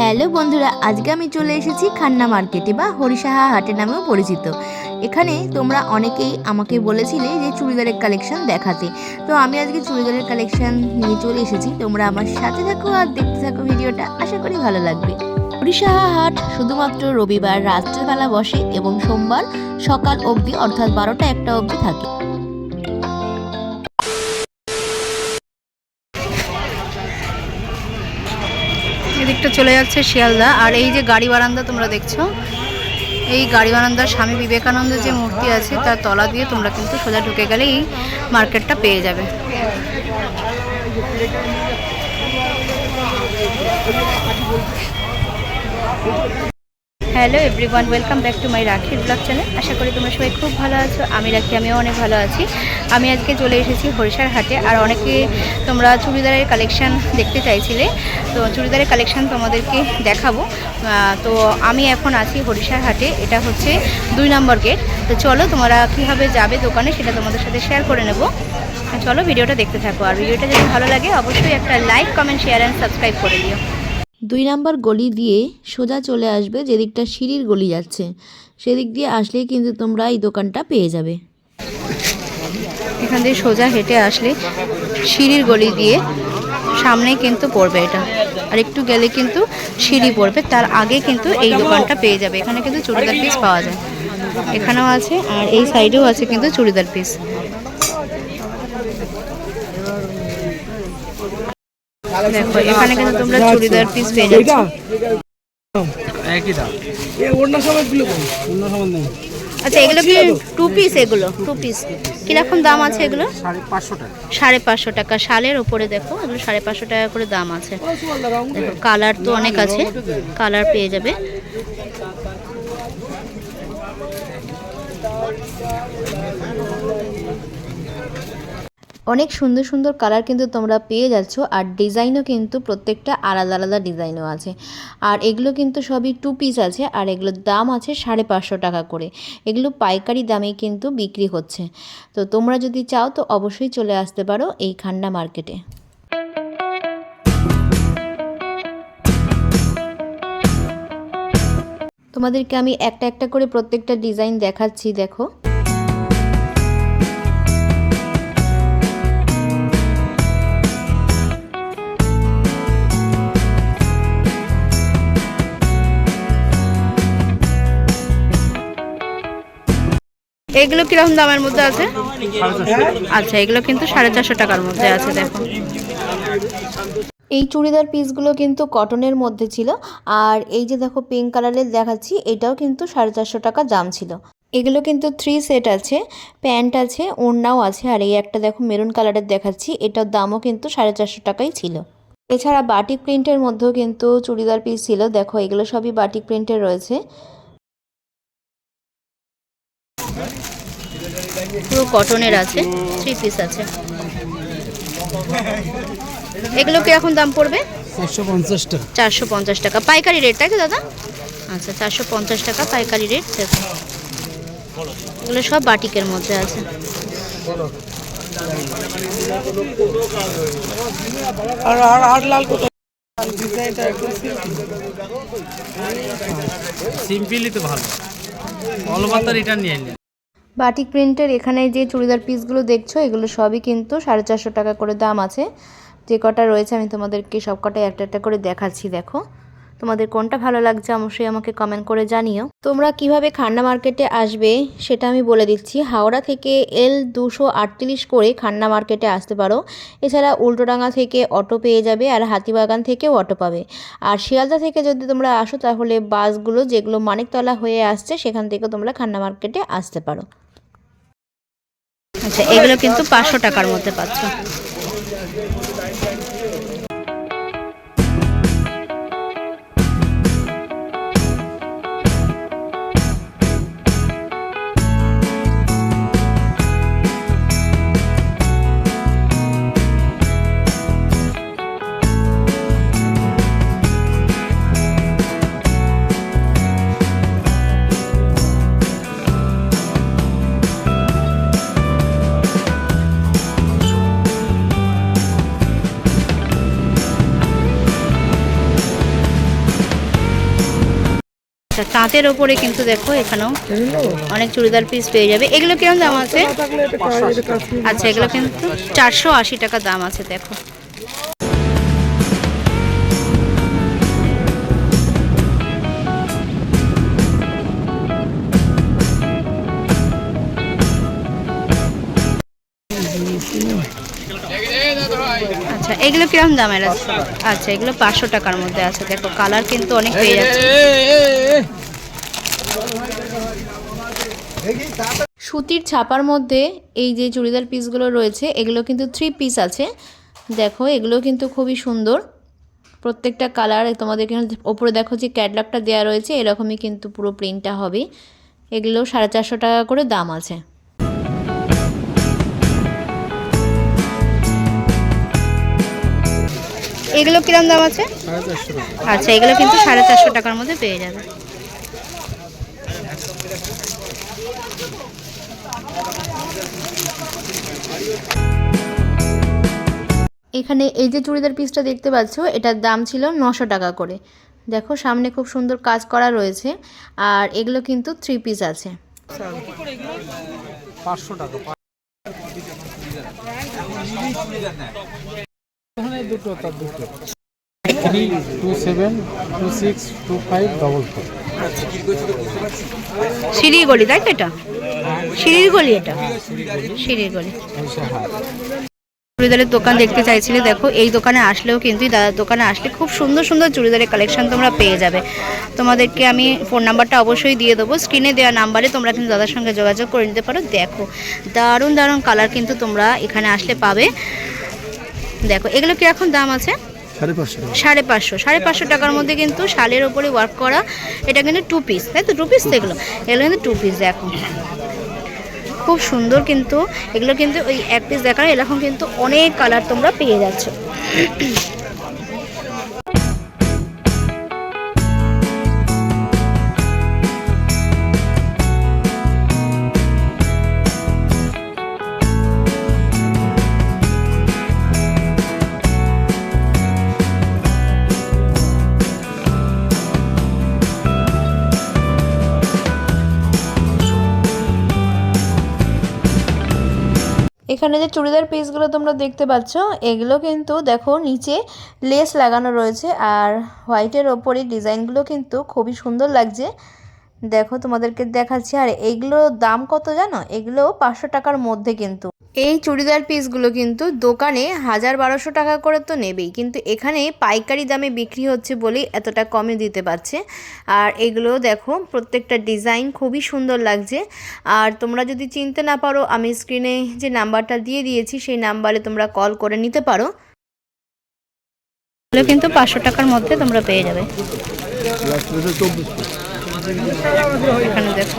Hello বন্ধুরা, আজকে আমি চলে এসেছি খান্না মার্কেটে বা হরিসাহা হাটে নামেও পরিচিত। এখানে তোমরা অনেকেই আমাকে বলেছিলে যে চুড়িদারের কালেকশন দেখাতে। তো আমি আজকে চুড়িদারের কালেকশন নিয়ে চলে এসেছি। তোমরা আমার সাথে থাকো আর দেখতে থাকো ভিডিওটা। আশা করি ভালো লাগবে। হরিসাহা হাট শুধুমাত্র রবিবার রাত্রেবেলা বসে এবং সোমবার সকাল অবধি, অর্থাৎ বারোটা একটা অবধি থাকে। এদিকটা চলে যাচ্ছে শিয়ালদা। আর এই যে গাড়ি বারান্দা তোমরা দেখছ, এই গাড়ি বারান্দার স্বামী বিবেকানন্দের যে মূর্তি আছে, তার তলা দিয়ে তোমরা কিন্তু সোজা ঢুকে গেলেই এই মার্কেটটা পেয়ে যাবে। Hello everyone, welcome back to my রাখির ব্লগ চ্যানেল। আশা করি তোমরা সবাই খুব ভালো আছো, আমি রাখি, আমিও অনেক ভালো আছি। আমি আজকে চলে এসেছি হরিষার হাটে, আর অনেকে তোমরা চুড়িদারের কালেকশান দেখতে চাইছিলে, তো চুড়িদারের কালেকশান তোমাদেরকে দেখাবো। তো আমি এখন আছি হরিষার হাটে, এটা হচ্ছে দুই নম্বর গেট। তো চলো তোমরা কীভাবে যাবে দোকানে সেটা তোমাদের সাথে শেয়ার করে নেব। চলো ভিডিওটা দেখতে থাকো, আর ভিডিওটা যদি ভালো লাগে অবশ্যই একটা like comment share and subscribe করে দিও। দুই নাম্বার গলি দিয়ে সোজা চলে আসবে, যেদিকটা সিঁড়ির গলি যাচ্ছে। সেদিক দিয়ে আসলেই কিন্তু তোমরা এই দোকানটা পেয়ে যাবে। এখান দিয়ে সোজা হেঁটে আসলে সিঁড়ির গলি দিয়ে সামনে কিন্তু পড়বে এটা। আর একটু গেলে কিন্তু সিঁড়ি পড়বে, তার আগে কিন্তু এই দোকানটা পেয়ে যাবে। এখানে কিন্তু চুড়িদার পিস পাওয়া যায়। এখানেও আছে, আর এই সাইডেও আছে কিন্তু চুড়িদার পিস দেখো এখানে কিন্তু তোমরা চুড়িদার পিস পেয়ে যাচ্ছ। একই দাম। এ অন্য সময়গুলো অন্য সময় নেই। আচ্ছা এগুলো কি টু পিস এগুলো? টু পিস কীরকম দাম আছে এগুলো? সাড়ে পাঁচশো টাকা। শালের ওপরে দেখো এগুলো সাড়ে পাঁচশো টাকা করে দাম আছে। দেখো কালার তো অনেক আছে। কালার পেয়ে যাবে। অনেক সুন্দর সুন্দর কালার কিন্তু তোমরা পেয়ে যাচ্ছ, আর ডিজাইনও কিন্তু প্রত্যেকটা আলাদা আলাদা ডিজাইনও আছে। আর এগুলো কিন্তু সবই টু পিস আছে, আর এগুলোর দাম আছে সাড়ে পাঁচশো টাকা করে। এগুলো পাইকারি দামে কিন্তু বিক্রি হচ্ছে। তো তোমরা যদি চাও তো অবশ্যই চলে আসতে পারো এই খান্ডা মার্কেটে। তোমাদেরকে আমি একটা একটা করে প্রত্যেকটা ডিজাইন দেখাচ্ছি, দেখো। এগুলো কীরকম দামের মধ্যে আছে? আচ্ছা এগুলো কিন্তু সাড়ে চারশো টাকার মধ্যে আছে, দেখো। এই চুড়িদার পিসগুলো কিন্তু কটনের মধ্যে ছিল, আর এই যে দেখো পিঙ্ক কালারের দেখাচ্ছি, এটাও কিন্তু সাড়ে চারশো টাকা দাম ছিল। এগুলো কিন্তু থ্রি সেট আছে প্যান্ট আছে, ওড়নাও আছে, আর এই একটা দেখো মেরুন কালারের দেখাচ্ছি, এটার দামও কিন্তু সাড়ে চারশো টাকাই ছিল। এছাড়া বাটিক প্রিন্টের মধ্যেও কিন্তু চুড়িদার পিস ছিল, দেখো এগুলো সবই বাটিক প্রিন্টের রয়েছে। পুরো কটনের আছে থ্রি পিস আছে। এগুলো কি এখন দাম পড়বে? চারশো পঞ্চাশ টাকা। চারশো পঞ্চাশ টাকা। পাইকারি রেট তাই তো দাদা? আচ্ছা চারশো পঞ্চাশ টাকা পাইকারি রেট এগুলো সব বাটিকের মধ্যে আছে। সিম্পলি তো ভালো। অল মাত্রা রিটার্ন নিয়ে নিন। বাটিক প্রিন্টের এখানে যে চুড়িদার পিসগুলো দেখছ, এগুলো সবই কিন্তু সাড়ে চারশো টাকা করে দাম আছে। যে কটা রয়েছে আমি তোমাদেরকে সব কটাই একটা একটা করে দেখাচ্ছি, দেখো। তোমাদের কোনটা ভালো লাগছে অবশ্যই আমাকে কমেন্ট করে জানিও। তোমরা কীভাবে খান্না মার্কেটে আসবে সেটা আমি বলে দিচ্ছি। হাওড়া থেকে এল দুশো আটত্রিশ করে খান্না মার্কেটে আসতে পারো। এছাড়া উল্টোডাঙ্গা থেকে অটো পেয়ে যাবে আর হাতিবাগান থেকেও অটো পাবে। আর শিয়ালদা থেকে যদি তোমরা আসো, তাহলে বাসগুলো যেগুলো মানিকতলা হয়ে আসছে, সেখান থেকে তোমরা খান্না মার্কেটে আসতে পারো। আচ্ছা এগুলো কিন্তু পাঁচশো টাকার মধ্যে পাচ্ছ। তাঁতের ওপরে কিন্তু দেখো এখানেও অনেক চুড়িদার পিস পেয়ে যাবে। এগুলো কীরকম দাম আছে? আচ্ছা এগুলো কিন্তু চারশো আশি টাকা দাম আছে দেখো। এগুলো কীরকম দামের আছে? আচ্ছা এগুলো পাঁচশো টাকার মধ্যে আছে। দেখো কালার কিন্তু অনেক পেয়ে যাচ্ছে। সুতির ছাপার মধ্যে এই যে চুড়িদার পিসগুলো রয়েছে এগুলো কিন্তু থ্রি পিস আছে। দেখো এগুলো কিন্তু খুবই সুন্দর। প্রত্যেকটা কালার তোমাদের এখানে ওপরে দেখো যে ক্যাটলগটা দেওয়া রয়েছে এরকমই কিন্তু পুরো প্রিন্টটা হবে। এগুলো সাড়ে চারশো টাকা করে দাম আছে। এগুলো কিরম দাম আছে? আচ্ছা এগুলো কিন্তু সাড়ে চারশো টাকার মধ্যে পেয়ে যাবে। এখানে এই যে চুড়িদার পিসটা দেখতে পাচ্ছ এটার দাম ছিল নশো টাকা করে। দেখো সামনে খুব সুন্দর কাজ করা রয়েছে আর এগুলো কিন্তু থ্রি পিস আছে। পাঁচশো টাকা। ওখানে দুটো তার দুটো three two seven two six two five double four সিঁড়ির গলি তাই তো এটা? সিঁড়ির গলি এটা? সিঁড়ির গলি। চুড়িদারের দোকান দেখতে চাইছিলে দেখো এই দোকানে আসলেও কিন্তু এই দাদার দোকানে আসলে খুব সুন্দর সুন্দর চুড়িদারের কালেকশন তোমরা পেয়ে যাবে। তোমাদেরকে আমি ফোন নাম্বারটা অবশ্যই দিয়ে দেবো। স্ক্রিনে দেওয়া নাম্বারে তোমরা কিন্তু দাদার সঙ্গে যোগাযোগ করে নিতে পারো। দেখো দারুণ দারুণ কালার কিন্তু তোমরা এখানে আসলে পাবে। দেখো এগুলো কি এখন দাম আছে? সাড়ে পাঁচশো সাড়ে পাঁচশো সাড়ে পাঁচশো টাকার মধ্যে কিন্তু শালের ওপরে ওয়ার্ক করা এটা কিন্তু টু পিস তাই তো? টু পিস তো এগুলো। এগুলো কিন্তু টু পিস দেখো। খুব সুন্দর কিন্তু এগুলো কিন্তু ওই এক পিস দেখার এরকম কিন্তু অনেক কালার তোমরা পেয়ে যাচ্ছ। এখানে যে চুড়িদার পিসগুলো তোমরা দেখতে পাচ্ছ, এগুলো কিন্তু দেখো নিচে লেস লাগানো রয়েছে আর হোয়াইটের ওপরে ডিজাইনগুলো কিন্তু খুবই সুন্দর লাগছে। দেখো তোমাদেরকে দেখাচ্ছি, আর এগুলো দাম কত জানো? এগুলো পাঁচশো টাকার মধ্যে কিন্তু। এই চুড়িদার পিসগুলো কিন্তু দোকানে হাজার বারোশো টাকা করে তো নেবেই কিন্তু এখানে পাইকারি দামে বিক্রি হচ্ছে বলেই এতটা কমে দিতে পারছে। আর এগুলো দেখো প্রত্যেকটা ডিজাইন খুবই সুন্দর লাগছে। আর তোমরা যদি চিনতে না পারো আমি স্ক্রিনে যে নাম্বারটা দিয়ে দিয়েছি সেই নাম্বারে তোমরা কল করে নিতে পারো। এগুলো কিন্তু পাঁচশো টাকার মধ্যে তোমরা পেয়ে যাবে। এখানে দেখো।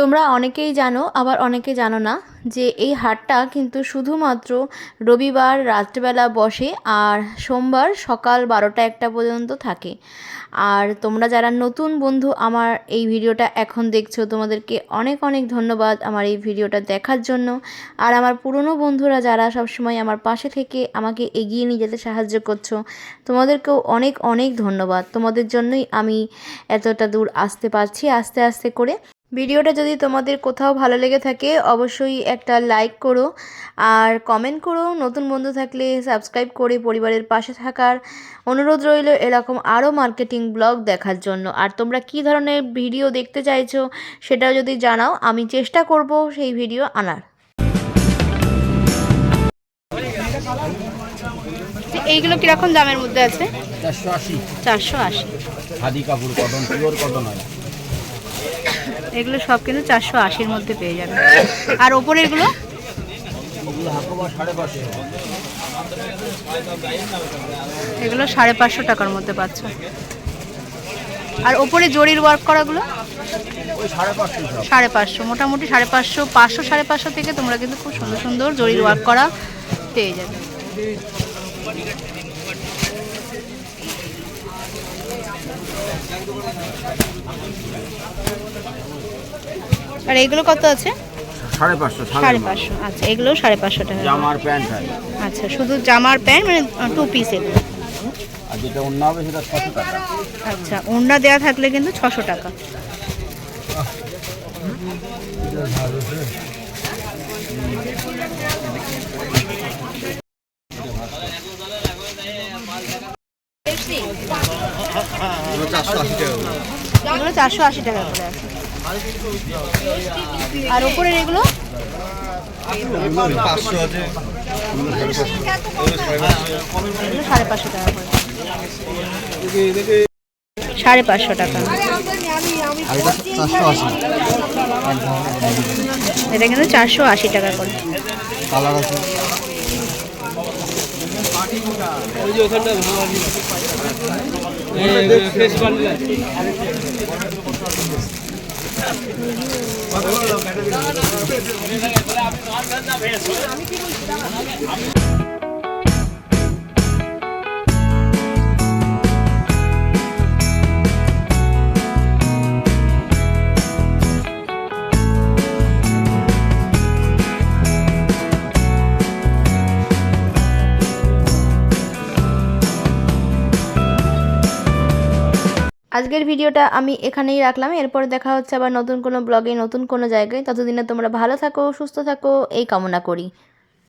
তোমরা অনেকেই জানো, আবার অনেকে জানো না, যে এই হাটটা কিন্তু শুধুমাত্র রবিবার রাত্রিবেলা বসে আর সোমবার সকাল বারোটা একটা পর্যন্ত থাকে। আর তোমরা যারা নতুন বন্ধু, আমার এই ভিডিওটা এখন দেখছ, তোমাদেরকে অনেক অনেক ধন্যবাদ আমার এই ভিডিওটা দেখার জন্য। আর আমার পুরনো বন্ধুরা যারা সবসময় আমার পাশে থেকে আমাকে এগিয়ে নিয়ে যেতে সাহায্য করছ, তোমাদেরকেও অনেক অনেক ধন্যবাদ। তোমাদের জন্যই আমি এতটা দূর আসতে পারছি, আস্তে আস্তে করে। ভিডিওটা যদি তোমাদের কোথাও ভালো লেগে থাকে অবশ্যই একটা লাইক করো। আর কমেন্ট করো নতুন বন্ধু থাকলে সাবস্ক্রাইব করে পরিবারের পাশে থাকার অনুরোধ রইল এরকম আরও মার্কেটিং ব্লগ দেখার জন্য। আর তোমরা কী ধরনের ভিডিও দেখতে চাইছো সেটাও যদি জানাও আমি চেষ্টা করব সেই ভিডিও আনার। তো এইগুলো কীরকম দামের মধ্যে আছে? চারশো আশি। চারশো আশি। খাদি কাপড় কটন পিওর কটন হয় এগুলো সব কিন্তু চারশো আশির মধ্যে পেয়ে যাবে। আর ওপরে এগুলো এগুলো সাড়ে পাঁচশো টাকার মধ্যে পাচ্ছ। আর ওপরে জরির ওয়ার্ক করাগুলো সাড়ে পাঁচশো। মোটামুটি সাড়ে পাঁচশো পাঁচশো সাড়ে পাঁচশো থেকে তোমরা কিন্তু খুব সুন্দর সুন্দর জরির ওয়ার্ক করা পেয়ে যাবে। আর এগুলো কত আছে? সাড়ে পাঁচশো সাড়ে পাঁচশো। আচ্ছা এগুলো সাড়ে পাঁচশো টাকা। জামার প্যান্ট আচ্ছা শুধু জামার প্যান্ট মানে টু পিস এগুলো। আর যেটা অন্য হবে সেটা ছশো টাকা। আচ্ছা ওড়না দেওয়া থাকলে কিন্তু ছশো টাকা। এগুলো চারশো আশি টাকা করে আছে। আর ওপরের এগুলো? সাড়ে পাঁচশো টাকা সাড়ে পাঁচশো টাকা। এটা কিন্তু চারশো আশি টাকা করে। কালার আছে আজকের ভিডিওটা আমি এখানেই রাখলাম। এরপর দেখা হচ্ছে আবার নতুন কোনো ব্লগে, নতুন কোনো জায়গায়। ততদিনে তোমরা ভালো থাকো, সুস্থ থাকো, এই কামনা করি।